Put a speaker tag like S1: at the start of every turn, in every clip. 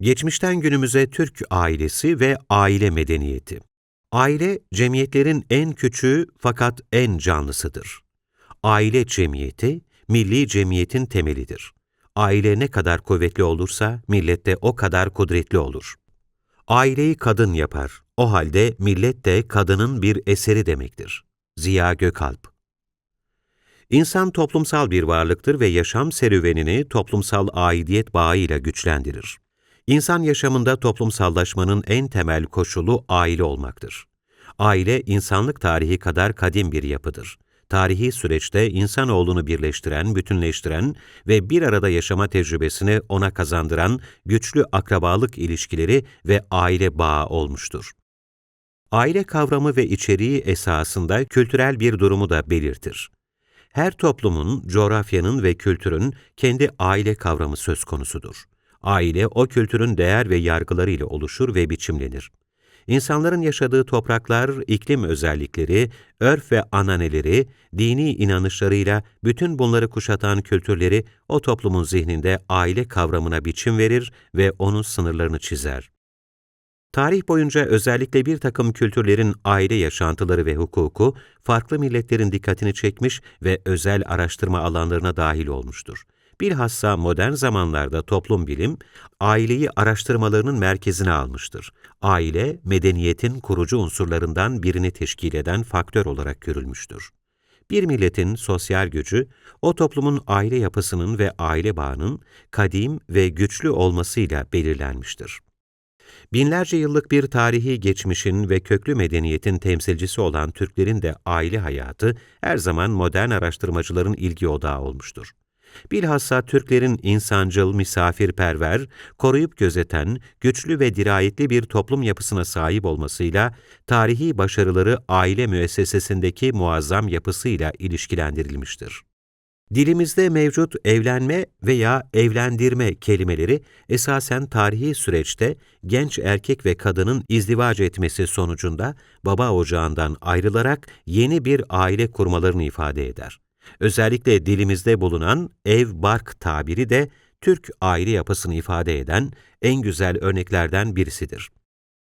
S1: Geçmişten günümüze Türk ailesi ve aile medeniyeti. Aile, cemiyetlerin en küçüğü fakat en canlısıdır. Aile cemiyeti, milli cemiyetin temelidir. Aile ne kadar kuvvetli olursa, millet de o kadar kudretli olur. Aileyi kadın yapar, o halde millet de kadının bir eseri demektir. Ziya Gökalp İnsan toplumsal bir varlıktır ve yaşam serüvenini toplumsal aidiyet bağıyla güçlendirir. İnsan yaşamında toplumsallaşmanın en temel koşulu aile olmaktır. Aile, insanlık tarihi kadar kadim bir yapıdır. Tarihi süreçte insanoğlunu birleştiren, bütünleştiren ve bir arada yaşama tecrübesini ona kazandıran güçlü akrabalık ilişkileri ve aile bağı olmuştur. Aile kavramı ve içeriği esasında kültürel bir durumu da belirtir. Her toplumun, coğrafyanın ve kültürün kendi aile kavramı söz konusudur. Aile, o kültürün değer ve yargıları ile oluşur ve biçimlenir. İnsanların yaşadığı topraklar, iklim özellikleri, örf ve ananeleri, dini inanışlarıyla bütün bunları kuşatan kültürleri o toplumun zihninde aile kavramına biçim verir ve onun sınırlarını çizer. Tarih boyunca özellikle bir takım kültürlerin aile yaşantıları ve hukuku, farklı milletlerin dikkatini çekmiş ve özel araştırma alanlarına dahil olmuştur. Bilhassa modern zamanlarda toplum bilim, aileyi araştırmalarının merkezine almıştır. Aile, medeniyetin kurucu unsurlarından birini teşkil eden faktör olarak görülmüştür. Bir milletin sosyal gücü, o toplumun aile yapısının ve aile bağının kadim ve güçlü olmasıyla belirlenmiştir. Binlerce yıllık bir tarihi geçmişin ve köklü medeniyetin temsilcisi olan Türklerin de aile hayatı her zaman modern araştırmacıların ilgi odağı olmuştur. Bilhassa Türklerin insancıl, misafirperver, koruyup gözeten, güçlü ve dirayetli bir toplum yapısına sahip olmasıyla tarihi başarıları aile müessesesindeki muazzam yapısıyla ilişkilendirilmiştir. Dilimizde mevcut evlenme veya evlendirme kelimeleri esasen tarihi süreçte genç erkek ve kadının izdivac etmesi sonucunda baba ocağından ayrılarak yeni bir aile kurmalarını ifade eder. Özellikle dilimizde bulunan ev-bark tabiri de Türk aile yapısını ifade eden en güzel örneklerden birisidir.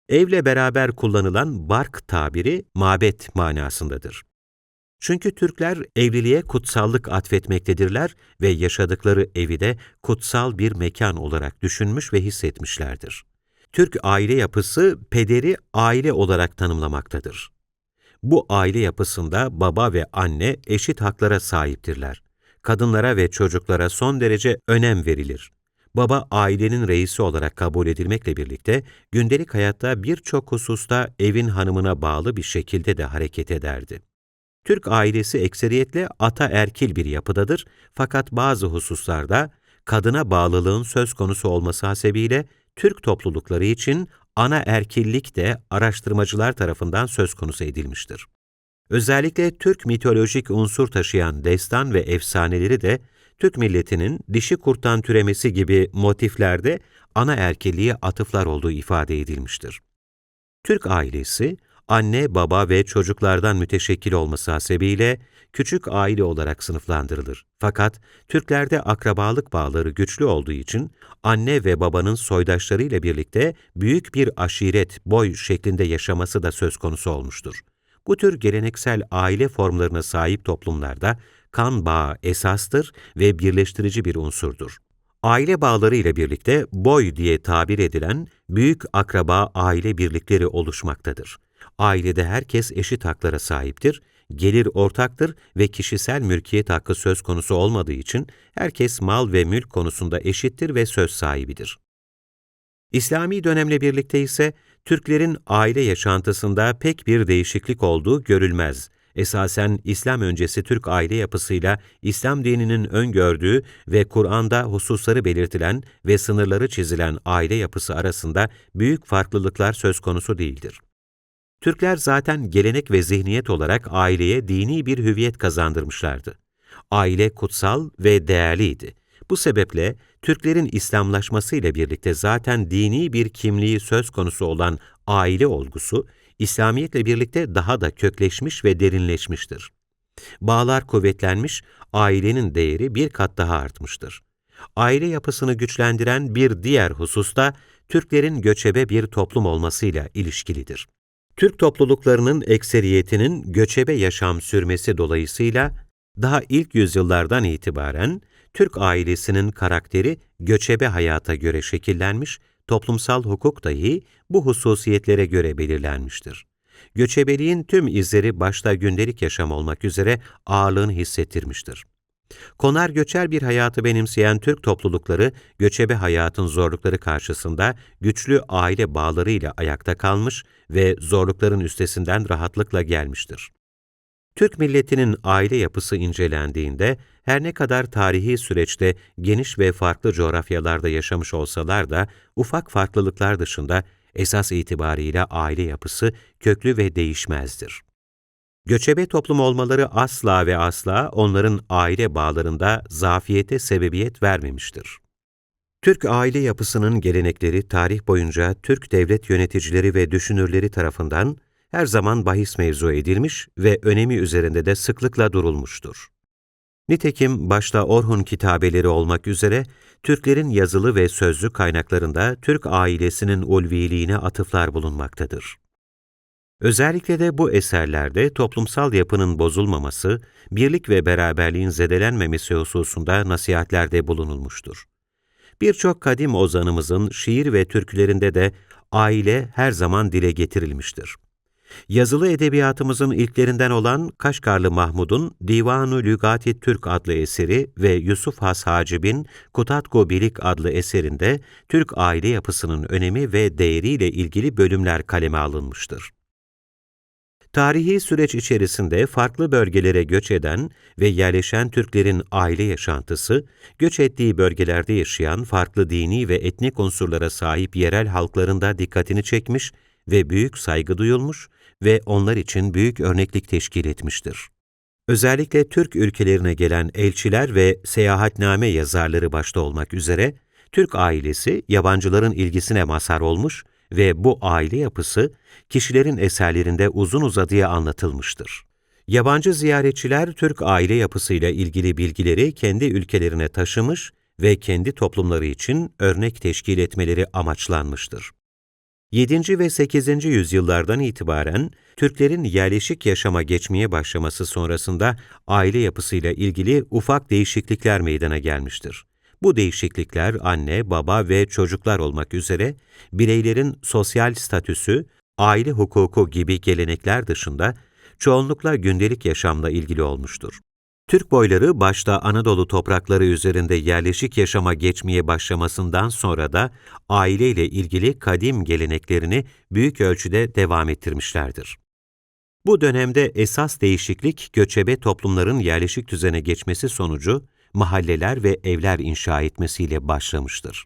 S1: Evle beraber kullanılan bark tabiri mabet manasındadır. Çünkü Türkler evliliğe kutsallık atfetmektedirler ve yaşadıkları evi de kutsal bir mekan olarak düşünmüş ve hissetmişlerdir. Türk aile yapısı pederi aile olarak tanımlamaktadır. Bu aile yapısında baba ve anne eşit haklara sahiptirler. Kadınlara ve çocuklara son derece önem verilir. Baba ailenin reisi olarak kabul edilmekle birlikte gündelik hayatta birçok hususta evin hanımına bağlı bir şekilde de hareket ederdi. Türk ailesi ekseriyetle ata-erkil bir yapıdadır fakat bazı hususlarda kadına bağlılığın söz konusu olması hasebiyle Türk toplulukları için ana erkillik de araştırmacılar tarafından söz konusu edilmiştir. Özellikle Türk mitolojik unsur taşıyan destan ve efsaneleri de Türk milletinin dişi kurttan türemesi gibi motiflerde ana erkilliğe atıflar olduğu ifade edilmiştir. Türk ailesi, anne, baba ve çocuklardan müteşekkil olması hasebiyle küçük aile olarak sınıflandırılır. Fakat Türklerde akrabalık bağları güçlü olduğu için anne ve babanın soydaşlarıyla birlikte büyük bir aşiret, boy şeklinde yaşaması da söz konusu olmuştur. Bu tür geleneksel aile formlarına sahip toplumlarda kan bağı esastır ve birleştirici bir unsurdur. Aile bağları ile birlikte boy diye tabir edilen büyük akraba aile birlikleri oluşmaktadır. Ailede herkes eşit haklara sahiptir, gelir ortaktır ve kişisel mülkiyet hakkı söz konusu olmadığı için herkes mal ve mülk konusunda eşittir ve söz sahibidir. İslami dönemle birlikte ise Türklerin aile yaşantısında pek bir değişiklik olduğu görülmez. Esasen İslam öncesi Türk aile yapısıyla İslam dininin öngördüğü ve Kur'an'da hususları belirtilen ve sınırları çizilen aile yapısı arasında büyük farklılıklar söz konusu değildir. Türkler zaten gelenek ve zihniyet olarak aileye dini bir hüviyet kazandırmışlardı. Aile kutsal ve değerliydi. Bu sebeple Türklerin İslamlaşması ile birlikte zaten dini bir kimliği söz konusu olan aile olgusu, İslamiyetle birlikte daha da kökleşmiş ve derinleşmiştir. Bağlar kuvvetlenmiş, ailenin değeri bir kat daha artmıştır. Aile yapısını güçlendiren bir diğer husus da Türklerin göçebe bir toplum olmasıyla ilişkilidir. Türk topluluklarının ekseriyetinin göçebe yaşam sürmesi dolayısıyla daha ilk yüzyıllardan itibaren Türk ailesinin karakteri göçebe hayata göre şekillenmiş, toplumsal hukuk dahi bu hususiyetlere göre belirlenmiştir. Göçebeliğin tüm izleri başta gündelik yaşam olmak üzere ağırlığını hissettirmiştir. Konar göçer bir hayatı benimseyen Türk toplulukları, göçebe hayatın zorlukları karşısında güçlü aile bağlarıyla ayakta kalmış ve zorlukların üstesinden rahatlıkla gelmiştir. Türk milletinin aile yapısı incelendiğinde, her ne kadar tarihi süreçte geniş ve farklı coğrafyalarda yaşamış olsalar da, ufak farklılıklar dışında esas itibariyle aile yapısı köklü ve değişmezdir. Göçebe toplum olmaları asla ve asla onların aile bağlarında zafiyete sebebiyet vermemiştir. Türk aile yapısının gelenekleri tarih boyunca Türk devlet yöneticileri ve düşünürleri tarafından her zaman bahis mevzu edilmiş ve önemi üzerinde de sıklıkla durulmuştur. Nitekim başta Orhun kitabeleri olmak üzere Türklerin yazılı ve sözlü kaynaklarında Türk ailesinin ulviliğine atıflar bulunmaktadır. Özellikle de bu eserlerde toplumsal yapının bozulmaması, birlik ve beraberliğin zedelenmemesi hususunda nasihatlerde bulunulmuştur. Birçok kadim ozanımızın şiir ve türkülerinde de aile her zaman dile getirilmiştir. Yazılı edebiyatımızın ilklerinden olan Kaşgarlı Mahmud'un Divanu Lügati Türk adlı eseri ve Yusuf Has Hacib'in Kutatko Bilik adlı eserinde Türk aile yapısının önemi ve değeriyle ilgili bölümler kaleme alınmıştır. Tarihi süreç içerisinde farklı bölgelere göç eden ve yerleşen Türklerin aile yaşantısı, göç ettiği bölgelerde yaşayan farklı dini ve etnik unsurlara sahip yerel halklarında dikkatini çekmiş ve büyük saygı duyulmuş ve onlar için büyük örneklik teşkil etmiştir. Özellikle Türk ülkelerine gelen elçiler ve seyahatname yazarları başta olmak üzere, Türk ailesi yabancıların ilgisine mazhar olmuş ve bu aile yapısı kişilerin eserlerinde uzun uzadıya anlatılmıştır. Yabancı ziyaretçiler Türk aile yapısıyla ilgili bilgileri kendi ülkelerine taşımış ve kendi toplumları için örnek teşkil etmeleri amaçlanmıştır. 7. ve 8. yüzyıllardan itibaren Türklerin yerleşik yaşama geçmeye başlaması sonrasında aile yapısıyla ilgili ufak değişiklikler meydana gelmiştir. Bu değişiklikler anne, baba ve çocuklar olmak üzere bireylerin sosyal statüsü, aile hukuku gibi gelenekler dışında çoğunlukla gündelik yaşamla ilgili olmuştur. Türk boyları başta Anadolu toprakları üzerinde yerleşik yaşama geçmeye başlamasından sonra da aileyle ilgili kadim geleneklerini büyük ölçüde devam ettirmişlerdir. Bu dönemde esas değişiklik göçebe toplumların yerleşik düzene geçmesi sonucu mahalleler ve evler inşa etmesiyle başlamıştır.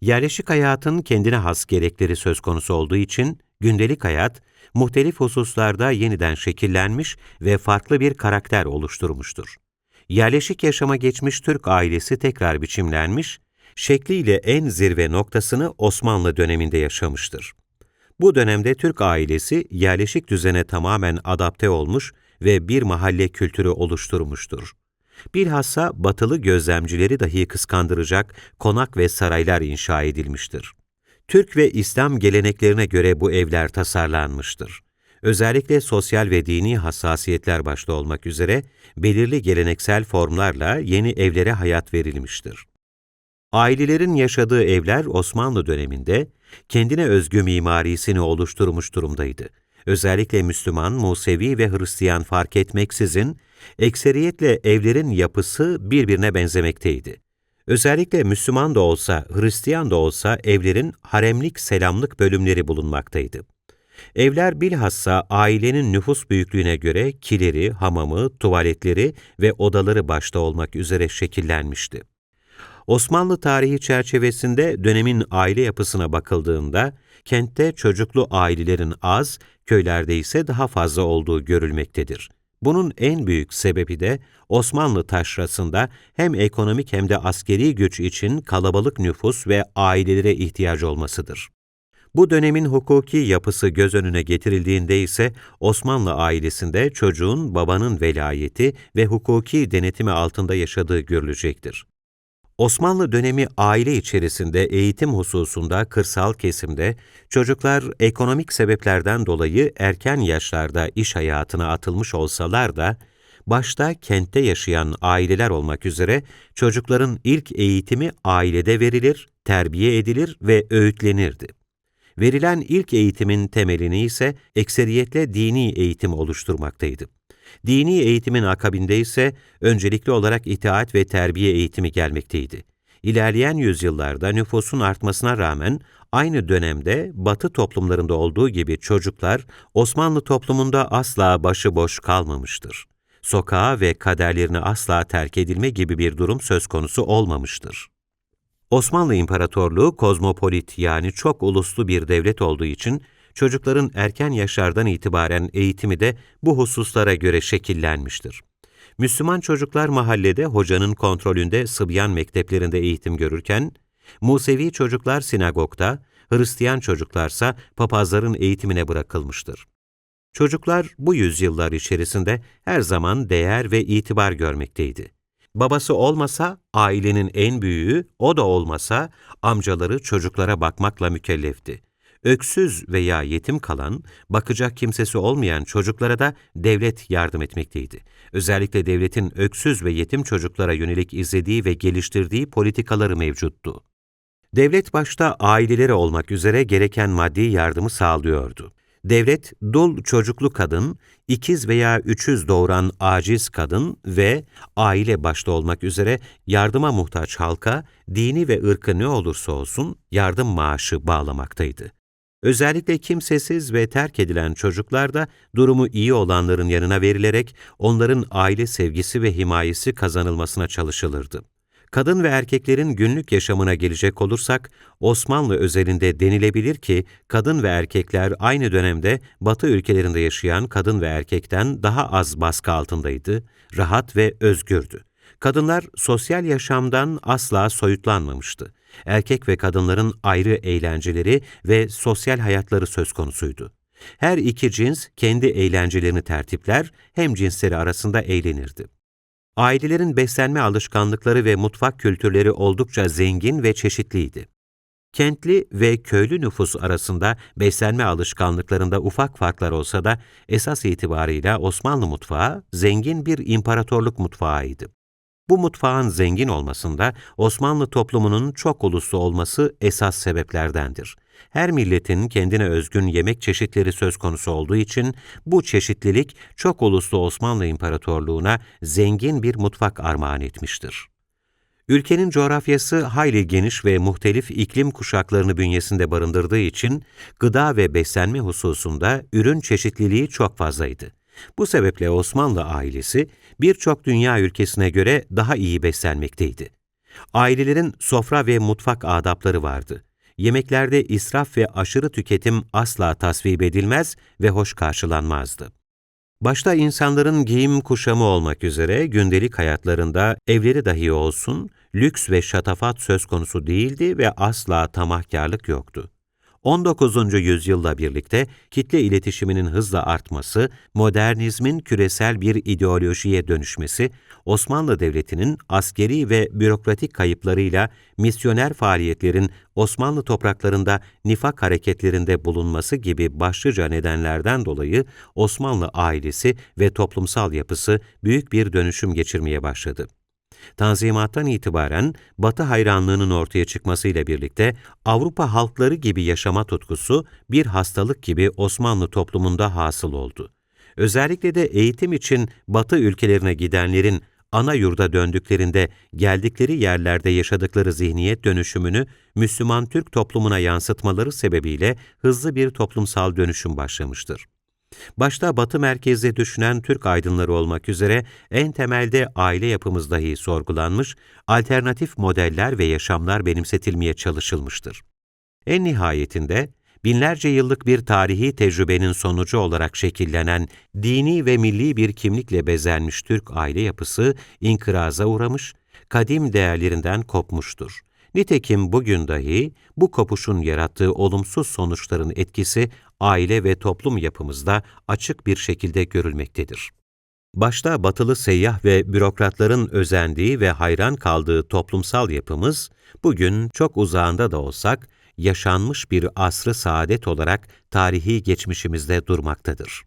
S1: Yerleşik hayatın kendine has gerekleri söz konusu olduğu için gündelik hayat muhtelif hususlarda yeniden şekillenmiş ve farklı bir karakter oluşturmuştur. Yerleşik yaşama geçmiş Türk ailesi tekrar biçimlenmiş, şekliyle en zirve noktasını Osmanlı döneminde yaşamıştır. Bu dönemde Türk ailesi yerleşik düzene tamamen adapte olmuş ve bir mahalle kültürü oluşturmuştur. Bilhassa batılı gözlemcileri dahi kıskandıracak konak ve saraylar inşa edilmiştir. Türk ve İslam geleneklerine göre bu evler tasarlanmıştır. Özellikle sosyal ve dini hassasiyetler başta olmak üzere belirli geleneksel formlarla yeni evlere hayat verilmiştir. Ailelerin yaşadığı evler Osmanlı döneminde kendine özgü mimarisini oluşturmuş durumdaydı. Özellikle Müslüman, Musevi ve Hristiyan fark etmeksizin ekseriyetle evlerin yapısı birbirine benzemekteydi. Özellikle Müslüman da olsa, Hristiyan da olsa evlerin haremlik selamlık bölümleri bulunmaktaydı. Evler bilhassa ailenin nüfus büyüklüğüne göre kileri, hamamı, tuvaletleri ve odaları başta olmak üzere şekillenmişti. Osmanlı tarihi çerçevesinde dönemin aile yapısına bakıldığında, kentte çocuklu ailelerin az, köylerde ise daha fazla olduğu görülmektedir. Bunun en büyük sebebi de Osmanlı taşrasında hem ekonomik hem de askeri güç için kalabalık nüfus ve ailelere ihtiyaç olmasıdır. Bu dönemin hukuki yapısı göz önüne getirildiğinde ise Osmanlı ailesinde çocuğun babanın velayeti ve hukuki denetimi altında yaşadığı görülecektir. Osmanlı dönemi aile içerisinde eğitim hususunda kırsal kesimde çocuklar ekonomik sebeplerden dolayı erken yaşlarda iş hayatına atılmış olsalar da, başta kentte yaşayan aileler olmak üzere çocukların ilk eğitimi ailede verilir, terbiye edilir ve öğütlenirdi. Verilen ilk eğitimin temelini ise ekseriyetle dini eğitim oluşturmaktaydı. Dini eğitimin akabinde ise öncelikli olarak itaat ve terbiye eğitimi gelmekteydi. İlerleyen yüzyıllarda nüfusun artmasına rağmen aynı dönemde Batı toplumlarında olduğu gibi çocuklar Osmanlı toplumunda asla başıboş kalmamıştır. Sokağa ve kaderlerine asla terk edilme gibi bir durum söz konusu olmamıştır. Osmanlı İmparatorluğu kozmopolit yani çok uluslu bir devlet olduğu için çocukların erken yaşlardan itibaren eğitimi de bu hususlara göre şekillenmiştir. Müslüman çocuklar mahallede hocanın kontrolünde Sıbyan mekteplerinde eğitim görürken, Musevi çocuklar sinagogda, Hristiyan çocuklarsa papazların eğitimine bırakılmıştır. Çocuklar bu yüzyıllar içerisinde her zaman değer ve itibar görmekteydi. Babası olmasa ailenin en büyüğü, o da olmasa amcaları çocuklara bakmakla mükellefti. Öksüz veya yetim kalan, bakacak kimsesi olmayan çocuklara da devlet yardım etmekteydi. Özellikle devletin öksüz ve yetim çocuklara yönelik izlediği ve geliştirdiği politikaları mevcuttu. Devlet başta ailelere olmak üzere gereken maddi yardımı sağlıyordu. Devlet, dul çocuklu kadın, ikiz veya üçüz doğuran aciz kadın ve aile başta olmak üzere yardıma muhtaç halka, dini ve ırkı ne olursa olsun yardım maaşı bağlamaktaydı. Özellikle kimsesiz ve terk edilen çocuklar da durumu iyi olanların yanına verilerek onların aile sevgisi ve himayesi kazanılmasına çalışılırdı. Kadın ve erkeklerin günlük yaşamına gelecek olursak, Osmanlı özelinde denilebilir ki, kadın ve erkekler aynı dönemde Batı ülkelerinde yaşayan kadın ve erkekten daha az baskı altındaydı, rahat ve özgürdü. Kadınlar sosyal yaşamdan asla soyutlanmamıştı. Erkek ve kadınların ayrı eğlenceleri ve sosyal hayatları söz konusuydu. Her iki cins kendi eğlencelerini tertipler, hem cinsleri arasında eğlenirdi. Ailelerin beslenme alışkanlıkları ve mutfak kültürleri oldukça zengin ve çeşitliydi. Kentli ve köylü nüfus arasında beslenme alışkanlıklarında ufak farklar olsa da esas itibarıyla Osmanlı mutfağı zengin bir imparatorluk mutfağıydı. Bu mutfağın zengin olmasında Osmanlı toplumunun çok uluslu olması esas sebeplerdendir. Her milletin kendine özgün yemek çeşitleri söz konusu olduğu için bu çeşitlilik çok uluslu Osmanlı İmparatorluğu'na zengin bir mutfak armağan etmiştir. Ülkenin coğrafyası hayli geniş ve muhtelif iklim kuşaklarını bünyesinde barındırdığı için gıda ve beslenme hususunda ürün çeşitliliği çok fazlaydı. Bu sebeple Osmanlı ailesi birçok dünya ülkesine göre daha iyi beslenmekteydi. Ailelerin sofra ve mutfak adapları vardı. Yemeklerde israf ve aşırı tüketim asla tasvip edilmez ve hoş karşılanmazdı. Başta insanların giyim kuşamı olmak üzere gündelik hayatlarında evleri dahi olsun, lüks ve şatafat söz konusu değildi ve asla tamahkarlık yoktu. 19. yüzyılla birlikte kitle iletişiminin hızla artması, modernizmin küresel bir ideolojiye dönüşmesi, Osmanlı Devleti'nin askeri ve bürokratik kayıplarıyla misyoner faaliyetlerin Osmanlı topraklarında nifak hareketlerinde bulunması gibi başlıca nedenlerden dolayı Osmanlı ailesi ve toplumsal yapısı büyük bir dönüşüm geçirmeye başladı. Tanzimattan itibaren Batı hayranlığının ortaya çıkmasıyla birlikte Avrupa halkları gibi yaşama tutkusu bir hastalık gibi Osmanlı toplumunda hasıl oldu. Özellikle de eğitim için Batı ülkelerine gidenlerin ana yurda döndüklerinde geldikleri yerlerde yaşadıkları zihniyet dönüşümünü Müslüman Türk toplumuna yansıtmaları sebebiyle hızlı bir toplumsal dönüşüm başlamıştır. Başta batı merkezde düşünen Türk aydınları olmak üzere en temelde aile yapımız dahi sorgulanmış, alternatif modeller ve yaşamlar benimsetilmeye çalışılmıştır. En nihayetinde, binlerce yıllık bir tarihi tecrübenin sonucu olarak şekillenen dini ve milli bir kimlikle bezenmiş Türk aile yapısı inkıraza uğramış, kadim değerlerinden kopmuştur. Nitekim bugün dahi bu kopuşun yarattığı olumsuz sonuçların etkisi aile ve toplum yapımızda açık bir şekilde görülmektedir. Başta batılı seyyah ve bürokratların özendiği ve hayran kaldığı toplumsal yapımız, bugün çok uzağında da olsak, yaşanmış bir asrı saadet olarak tarihi geçmişimizde durmaktadır.